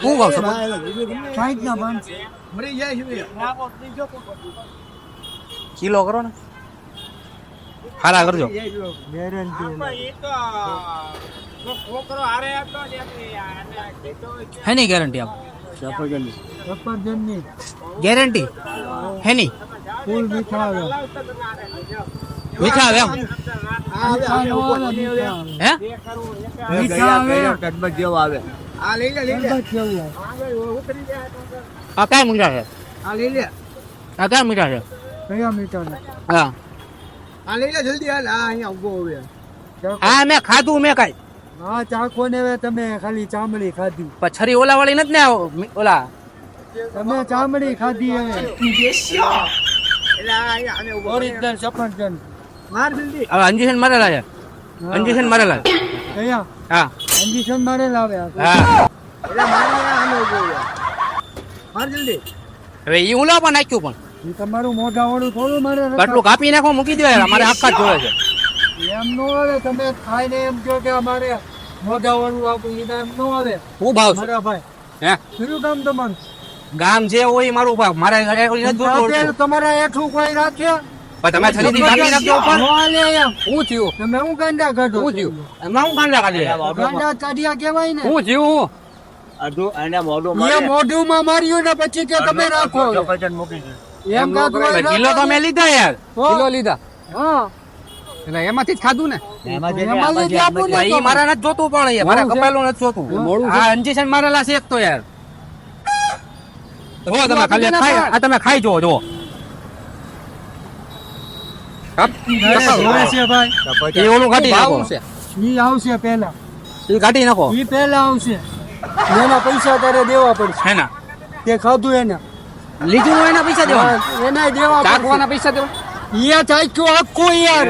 શું ભાવ છે? સાઈઠ ના પાંચ કિલો કરો ને. હારા કરજો. ગેરંટી હેની ગેરંટી આપો. ગેરંટી હેની? ફૂલ મીઠા મીઠા આવે એમ. હે? મીઠા આવે જેવો આવે. આ લઈ લે લઈ લે. આ કયા મીઠા છે? આ લઈ લે. આ કયા મીઠા છે? કયા મીઠા હા. આ લઈ લે જલ્દી હાલ. આ અહીંયા ઊભો હવે હા મેં ખાધું મેં કાંઈ હા ચાખો ને હવે તમે ખાલી ચામડી ખાધી. પછરી છરી ઓલા વાળી નથી ને ઓલા? તમે ચામડી ખાધી હવે. અહીંયા ઓરિજિનલ સફરજન. માર જલ્દી. હવે અંજીશન મારેલા છે? અંજીશન મારેલા છે. હા. કન્ડિશન મારે લાવે હા. એટલે મારે આ ઊભો જોઈએ. માર જલ્દી. હવે ઈ પણ નાખ્યું પણ. ઈ તમારું મોઢા વાળું થોડું મારે રખાય. કાપી નાખો મૂકી દો મારે અમારે આખા જ જોવે છે. એમ નો આવે તમે ખાઈને એમ કહો કે અમારે મોઢા વાળું આપું ઈ એમ નો આવે. હું ભાવ મારા ભાઈ. હે? શું કામ તમારું? ગામ જે હોય મારું ભાવ. મારે. તમારા હેઠું કોઈ રાખે? પણ તમે છરીથી કાપી નાખજો ઉપર. એમ. થયું? તમે હું ગાંડા કાઢો હું થયું? એમાં હું ગાંડા કાઢે? ગાંડા કાઢ્યા કહેવાય ને. હું થયું? અડધું એને મોઢું એ મોઢું માં માર્યું ને પછી કે તમે રાખો સફરજન મૂકી દે એમ કાઢવું કિલો તો મેં લીધા યાર. કિલો લીધા. હા. એટલે એમાંથી જ ખાધું ને? મારે નથી જોતું પણ મારે કપાયેલું નથી જોતું. આ અંજીસન મારેલા છે એક તો યાર. તમે ખાલી ખાઈ તમે ખાઈ જો જો છે ભાઈ. એ ઓલું કાઢી નાખો. ઈ આવશે પેલા એ કાઢી નાખો. ઈ પેલા આવશે. એના પૈસા તારે દેવા પડશે. હે તે ખાધું એને. લીધું એના પૈસા દેવાના હા, એનાય દેવા ચાખવાના પૈસા દેવા. ઈ ચાખ્યું આખું યાર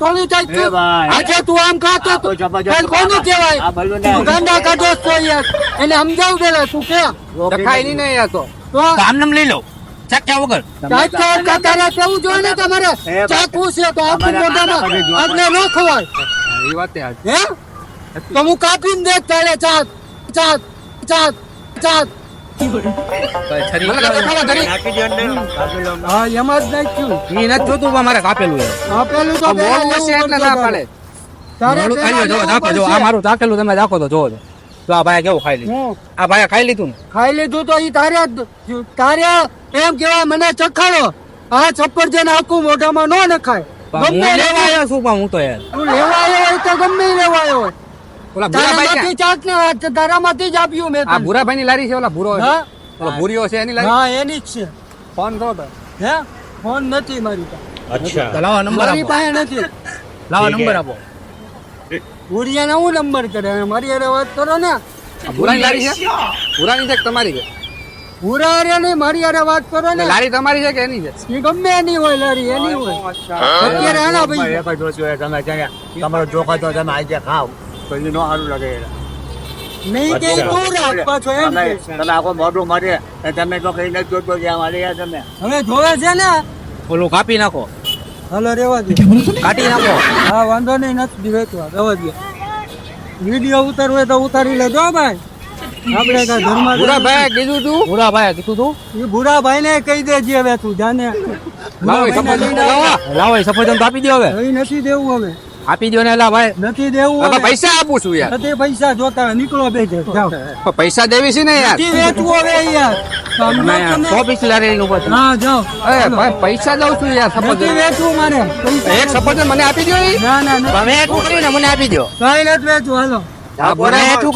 થોડું ચાખ્યું? ભાઈ. આજે તું આમ ખાતો તો કોનું કહેવાય? તું ગાંડા કાઢો છો યાર એને સમજાવ પેલા તું કે? ચખાય નહીં યાર તો. તો આમનામ લઈ લો. ચાખ્યા વગર. વગર તારે કેવું જોઈએ ને તમારે. છે તો મોઢામાં આપણે ખવાય. એ વાત હે? તો હું કાપીને દેખ તારે ચાક ચાક ચાક ચાક કાપેલું તમે રાખો તો જોવો જો આ ભાઈ કેવું ખાઈ લીધું? આ ભાઈ ખાઈ લીધું ખાઈ લીધું તો ઈ તારે તારે એમ કેવાય મને ચખાડો. આ સફરજન આખું મોઢામાં ન નખાય. ગમે હું લેવા લેવા છું પણ હું તો યાર તું લેવા હોય તો ગમે ઈ હોય. ઓલા ભૂરાભાઈ તારામાંથી ને તારામાંથી જ આપ્યું મેં આ ભૂરાભાઈ ની લારી છે ઓલા ભૂરો હા? ઓલો ભૂરીઓ છે એની લારી? હા એની જ છે. ફોન કરો હે? ફોન નથી મારી પાસે. તો લાવો નંબર મારી પાસે નથી. લાવો નંબર આપો. ભુરિયાને હું નંબર કરે મારી અરે વાત કરો ને. ભૂરાની લારી છે? ભૂરાની છે તમારી છે? ભૂરા અરે નહીં મારી અરે વાત કરો ને. લારી તમારી છે કે એની છે? એ ગમે એની હોય લારી એની હોય. અત્યારે આના ભાઈ. એક જ છે, તમે ત્યાં તમારો જોખો તો તમે આજે ખાવ તો એ નો સારું લાગે એને. નહીં કે તું રાખ છો એમ તમે છે. આખો મોઢું મારે તમે તો કઈ નથી જોતો કે મારે તમે હવે જોવે છે ને. ઓલું કાપી નાખો. હલો રેવા દે. કાઢી નાખો. હા વાંધો નહીં નથી વેચવા. રેવા દે. વીડિયો ઉતારવો તો ઉતારી લેજો ભાઈ. આપણે કઈ ઘરમાં ભૂરાભાઈ કીધું તું? ભૂરાભાઈ કીધું તું? એ ભૂરા ભાઈ ને કહી દેજે હવે તું જાને. લાવો સફરજન તો લઈને લાવો. લાવો. એ સફરજન તો આપી દે હવે. હવે નથી દેવું હવે. આપી દો ને એલા ભાઈ. નથી દેવું પૈસા આપું છું યાર. નથી પૈસા જોતા નીકળો બે જાઓ. પૈસા દેવી છે ને યાર. નથી વેચવું હવે યાર. પીસ દઉં છું યાર નથી વેચવું મારે. એક સફરજન મને આપી દો ઈ. ના ના એટલું કર્યું ને મને આપી દો કઈ નથી વેચવું હાલો.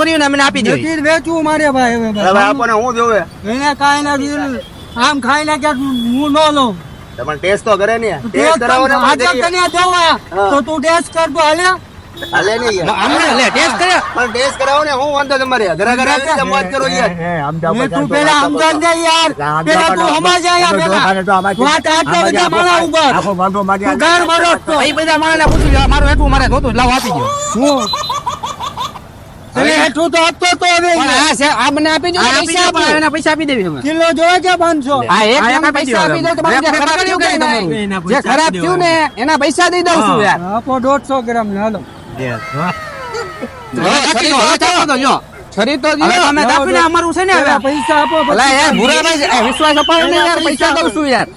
કર્યું ને મને આપી દો ઈ. નથી વેચવું મારે ભાઈ હવે હવે આપણને હું જોવે? એને કાંઈ નથી આમ ખાઈ ને ક્યાંક હું ન લઉં. તમે ટેસ્ટ તો કરે ને. ટેસ્ટ કરાવો ને આજે તને દેવા તો તું ટેસ્ટ કરતો હાલે. હાલે નહીં યાર. લે ટેસ્ટ કરે. પણ ટેસ્ટ કરાવો ને હું વાંધો તમારે. ઘરે ઘરે વાત કરો યાર. તું પેલા અમદાવાદ દે યાર. પેલા તું હમા જા યાર પેલા વાત આટલા બધા માળા ઉપર તું ગાર મારો તો. એ બધા માણસને પૂછું મારો મારું એટલું મારે જોતું લાવ આપી દો હું હેઠું તો આપતો તો આ છે આ મને આપી દો પૈસા આપી એના પૈસા આપી દેવી અમે કિલો જોવે કે પાંચસો આ એક પૈસા આપી દો તો જે ખરાબ થયું કે તમારું જે ખરાબ થયું ને એના પૈસા દઈ દઉં છું યાર. આપો ગ્રામ હાલો. છરી તો અમારું છે ને હવે? પૈસા આપો યાર એ વિશ્વાસ ને યાર પૈસા દઉં છું યાર.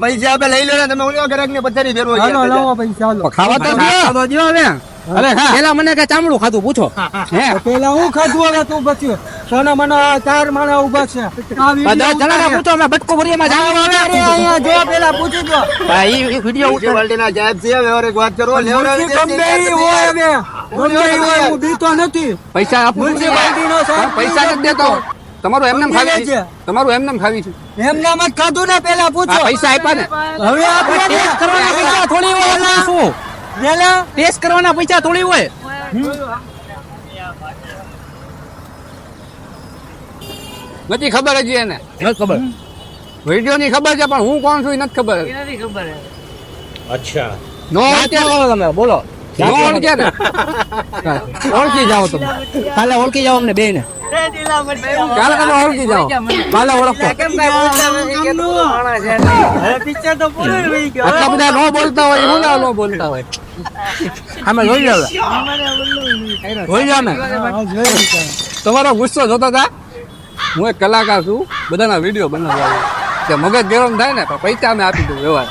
પૈસા આપે લઈ લો ને તમે ઓલી ગ્રાહક ને પથારી ફેરવો હાલો લાવો પૈસા હાલો. ખાવા તો. તો હવે. અરે પેલા મને કે ચામડું ખાધું પૂછો. હે પેલા હું ખાધું હવે તું બચ્યો સોના મને ચાર માણા ઊભા છે. પૂછો અમે બટકો ભરીએમાં જાણવા અરે અહીંયા જો પેલા પૂછી જો ભાઈ વીડિયો મ્યુનિસિપાલિટીના સાહેબ છે હવે એક વાત કરો લેવડાવી મુરગી ગમે હોય હવે. ગમે હોય હું દીતો નથી. પૈસા આપું પૈસા નથી દેતો. તમારું એમને ખાવી છે. તમારું એમને ખાવી છે. એમને નામ જ ખાધું ને પેલા પૂછો. પૈસા આપ્યા ને. હવે આપણે ટેસ્ટ કરવાના પૈસા થોડી વાર એટલે પેલા ટેસ્ટ કરવાના પૈસા થોડી હોય. નથી ખબર હજી એને? નથી ખબર. વીડિયો ની ખબર છે પણ હું કોણ છું એ નથી ખબર. અચ્છા. નો અત્યારે તમે બોલો. નો ઓળખે ને? ઓળખી જાઓ તમે. કાલે ઓળખી જાઓ અમને બે ને કાલે તમે ઓળખી જાઓ. કાલે ઓળખો આટલા બધા નો બોલતા હોય એવું ના નો બોલતા હોય. અમે જોઈ જાવ જોઈ જાવ ને તમારો ગુસ્સો જોતા હતા? હું એક કલાકાર છું બધાના વીડિયો બનાવવા કે મગજ ગરમ થાય ને તો પૈસા અમે આપી દઉં વ્યવહાર.